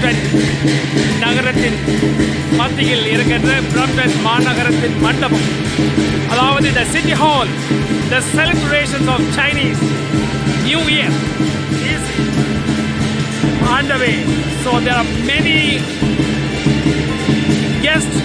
Brampton நகரத்தின் மத்தியில் இருக்கின்ற பிரம்டன் மாநகரத்தின் மண்டபம் அதாவது the city hall the celebrations of Chinese new year is on the way. So there are many guests,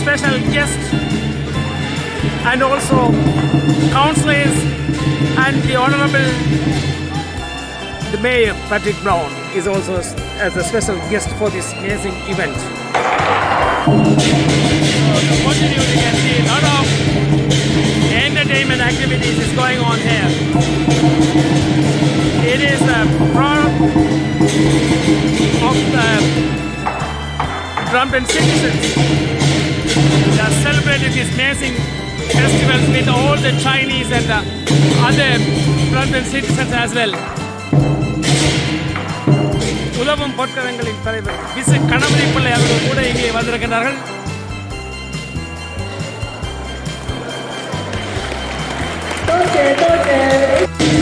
special guests, and also councillors and the Honorable the Mayor Patrick Brown is also as a special guest for this amazing event. So continue you can see a lot of entertainment activities is going on here. It is a product of the Brampton citizens. Are celebrating these amazing festivals with all the Chinese and the other Brampton citizens as well. உதவும் பொற்கரங்களின் தலைவர் விசு கணபதி பிள்ளை அவர்கள் கூட இங்கே வந்திருக்கிறார்கள் இன்று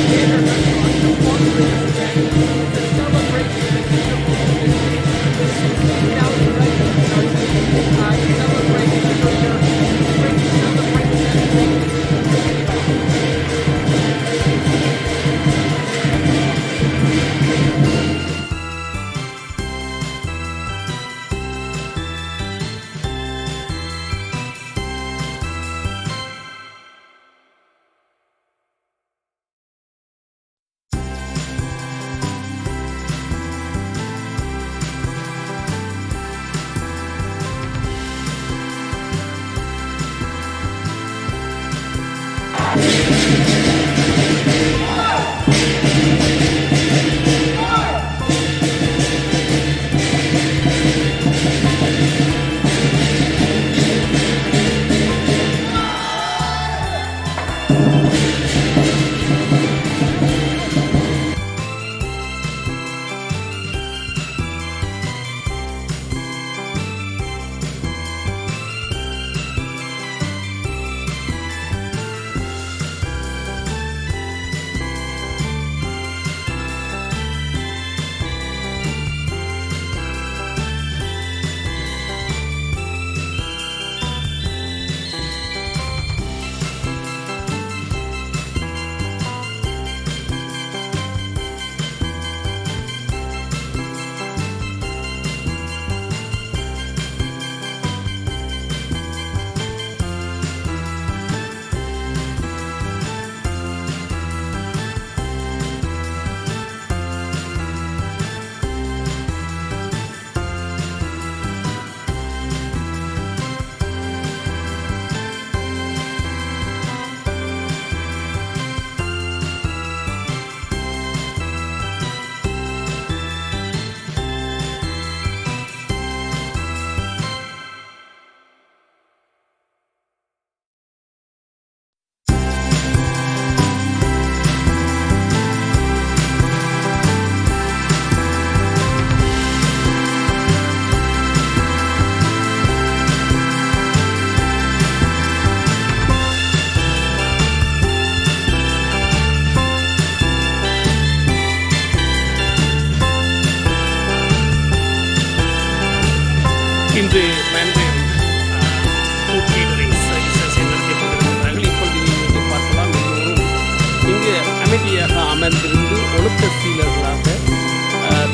அமைதியாக அமர்ந்திருந்து ஒழுக்க சீலர்களாக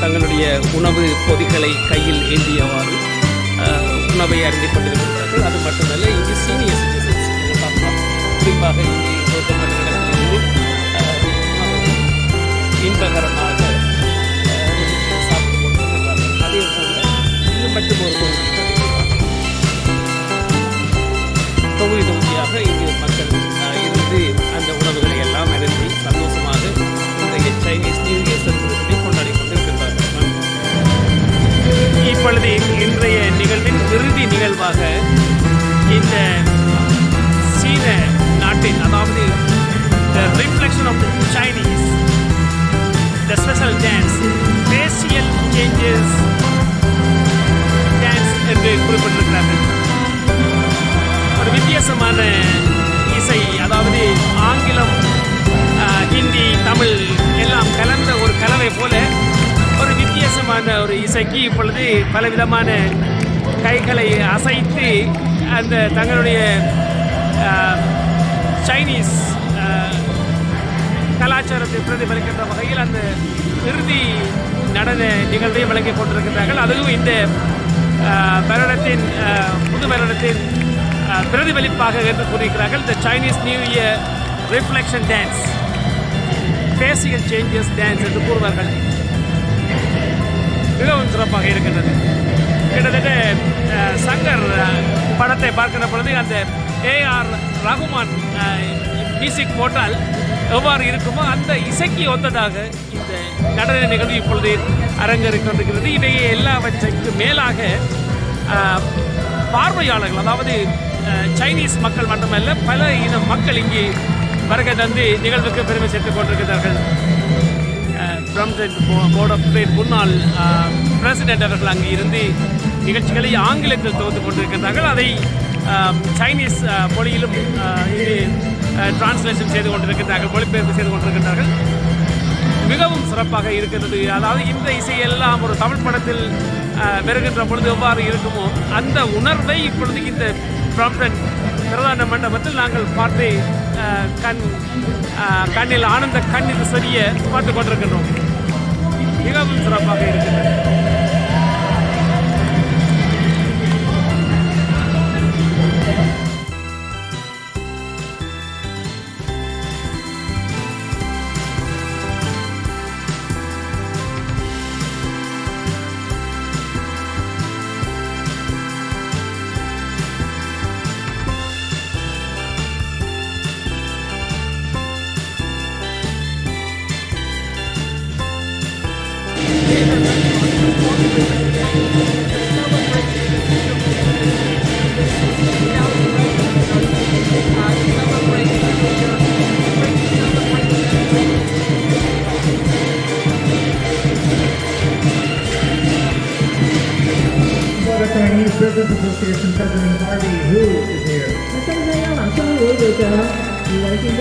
தங்களுடைய உணவு பொதிகளை கையில் ஏந்தியவாறு உணவை அறிந்து கொண்டிருக்கிறார்கள் அது மட்டுமல்ல இங்கு சீனியர் சிட்டிசன்ஸ் பார்க்கலாம். குறிப்பாக இங்கே இப்பொழுது இன்றைய நிகழ்வின் இறுதி நிகழ்வாக இந்த சீன நாட்டின் அதாவது the reflection of the Chinese the special dance facial dance என்று குறிப்பிட்டிருக்கிறார்கள். ஒரு வித்தியாசமான விதமான ஒரு இசைக்கு இப்பொழுது பலவிதமான கைகளை அசைத்து அந்த தங்களுடைய சைனீஸ் கலாச்சாரத்தை பிரதிபலிக்கின்ற வகையில் அந்த இறுதி நடன நிகழ்வை வழங்கிக் கொண்டிருக்கிறார்கள் அதுவும் இந்த அஹ், வருடத்தின் புது வருடத்தின் பிரதிபலிப்பாக என்று கூறுகிறார்கள் இந்த Chinese new year reflection dance facial changes dance என்று கூறுவார்கள். மிகவும் சிறப்பாக இருக்கின்றது. கிட்டத்தட்ட சங்கர் படத்தை பார்க்கிற பொழுது அந்த ஏஆர் ரகுமான் மியூசிக் போட்டால் எவ்வாறு இருக்குமோ அந்த இசைக்கு ஒத்ததாக இந்த நடன நிகழ்வு இப்பொழுது அரங்கேறிக் கொண்டிருக்கிறது. இவையே எல்லாவற்றுக்கு மேலாக பார்வையாளர்கள் அதாவது சைனீஸ் மக்கள் மட்டுமல்ல பல இன மக்கள் இங்கே வருகை தந்து நிகழ்வுக்கு பெருமை சேர்த்துக் கொண்டிருக்கிறார்கள். பிரம்டன் போர்ட் ஆஃப் ட்ரேட் முன்னாள் பிரசிடென்ட் அவர்கள் அங்கு இருந்து நிகழ்ச்சிகளை ஆங்கிலத்தில் தொகுத்து கொண்டிருக்கிறார்கள் அதை சைனீஸ் மொழியிலும் ஆ, டிரான்ஸ்லேஷன் செய்து கொண்டிருக்கிறார்கள் மொழிபெயர்ப்பு செய்து கொண்டிருக்கிறார்கள் மிகவும் சிறப்பாக இருக்கிறது அதாவது இந்த இசையெல்லாம் ஒரு தமிழ் படத்தில் வருகின்ற பொழுது எவ்வாறு இருக்குமோ அந்த உணர்வை இப்பொழுது இந்த பிராம்டன் பிரதான மண்டபத்தில் நாங்கள் பார்த்து கண் கண்ணில் ஆனந்த கண்ணில் சரிய பார்த்து கொண்டிருக்கின்றோம். மிகவும் சிறப்பாக இருக்கிறது Business Association President Harvey Hu is here. 那现在央朗商会会长李维先生，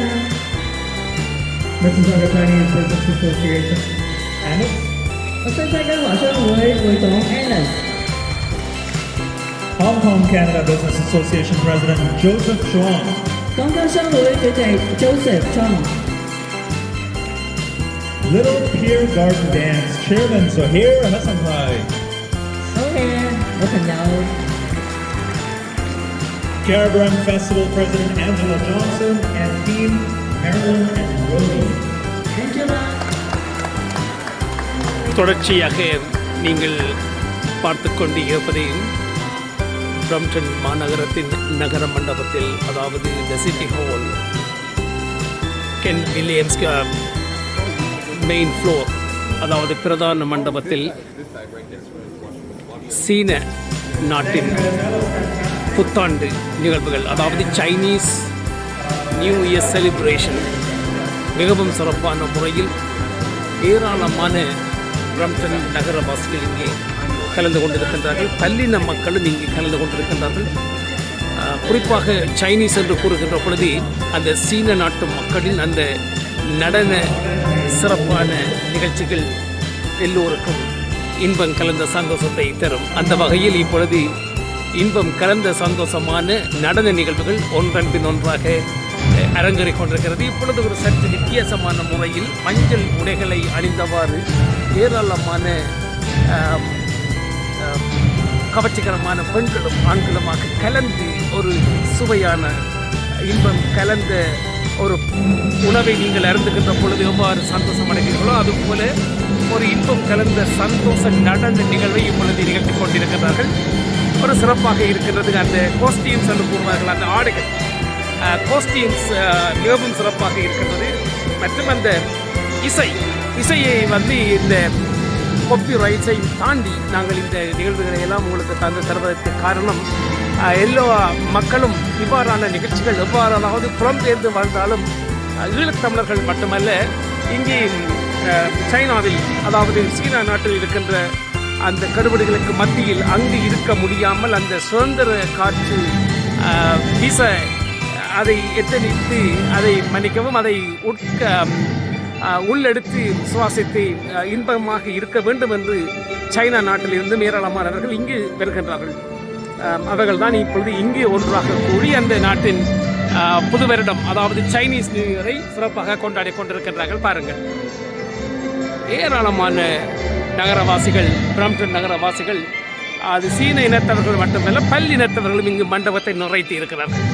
Mississauga Chinese Business Association Annex. Sân khấu. Hong Kong Canada Business Association President Joseph Chuang. Hong Kong Sân Joseph Chuang. Little Pier Garden Dance Chairman Sohair Hassanlai. Sohair, một phần đầu. Caravan Festival President Angela Johnson and Team Marilyn and Romy. Angela தொடர்ச்சியாக நீங்கள் பார்த்து கொண்டு இருப்பதை Brampton மாநகரத்தின் நகர மண்டபத்தில் அதாவது இந்த city hall Ken Williams main floor அதாவது பிரதான மண்டபத்தில் சீன நாட்டின் புத்தாண்டு நிகழ்வுகள் அதாவது சைனீஸ் நியூ இயர் செலிப்ரேஷன் மிகவும் சிறப்பான முறையில் ஏராளமான பிரம்டன் நகரவாசிகள் இங்கே கலந்து கொண்டிருக்கின்றார்கள். பல்லின மக்களும் இங்கே கலந்து கொண்டிருக்கின்றார்கள். குறிப்பாக சைனீஸ் என்று கூறுகின்ற பொழுது அந்த சீன நாட்டு மக்களின் அந்த நடன சிறப்பான நிகழ்ச்சிகள் எல்லோருக்கும் இன்பம் கலந்த சந்தோஷத்தை தரும். அந்த வகையில் இப்பொழுது இன்பம் கலந்த சந்தோஷமான நடன நிகழ்வுகள் ஒன்றன் பின் ஒன்றாக அரங்கேறிக் கொண்டிருக்கிறது. இப்பொழுது ஒரு சற்று வித்தியாசமான முறையில் மஞ்சள் உடைகளை அணிந்தவாறு ஏராளமான கவர்ச்சிகரமான பெண்களும் ஆண்களுமாக கலந்து ஒரு சுவையான இன்பம் கலந்த ஒரு உணவை நீங்கள் அருந்துகின்ற பொழுது எவ்வாறு சந்தோஷம் அடைகிறீர்களோ அதுபோல ஒரு இன்பம் கலந்த சந்தோஷ நடன நிகழ்வை இப்பொழுது நிகழ்த்தி கொண்டிருக்கிறார்கள். ஒரு சிறப்பாக இருக்கிறது அந்த கோஸ்டியூம்ஸ் என்று கூறுவார்கள். அந்த ஆடைகள். கோஸ்டியூம்ஸ் மிகவும் சிறப்பாக இருக்கின்றது. மற்றும் அந்த இசை இசையை வந்து இந்த கொப்பி ரைட்ஸை தாண்டி நாங்கள் இந்த நிகழ்வுகளை எல்லாம் உங்களுக்கு தந்து தருவதற்கு காரணம் எல்லா மக்களும் இவ்வாறான நிகழ்ச்சிகள் எவ்வாறானாவது புலம்பெயர்ந்து வாழ்ந்தாலும் ஈழத்தமிழர்கள் மட்டுமல்ல இங்கே சைனாவில் அதாவது சீனா நாட்டில் இருக்கின்ற அந்த கடுபடிகளுக்கு மத்தியில் அங்கு இருக்க முடியாமல் அந்த சுதந்திர காற்று வீச அதை எத்தனித்து அதை மன்னிக்கவும் அதை உட்க உள்ளெடுத்து சுவாசித்து இன்பமாக இருக்க வேண்டும் என்று சைனா நாட்டிலிருந்து ஏராளமானவர்கள் இங்கு வருகின்றார்கள். அவர்கள் தான் இப்பொழுது இங்கு ஒன்றாக கூடி அந்த நாட்டின் புது வருடம் அதாவது சைனீஸ் நியூ இயரை சிறப்பாக கொண்டாடி கொண்டிருக்கின்றார்கள். பாருங்கள். ஏராளமான நகரவாசிகள் பிரம்டன் நகரவாசிகள் அது சீன இனத்தவர்கள் மட்டுமல்ல பல் இனத்தவர்களும் இங்கு மண்டபத்தை நிறைத்து இருக்கிறார்கள்.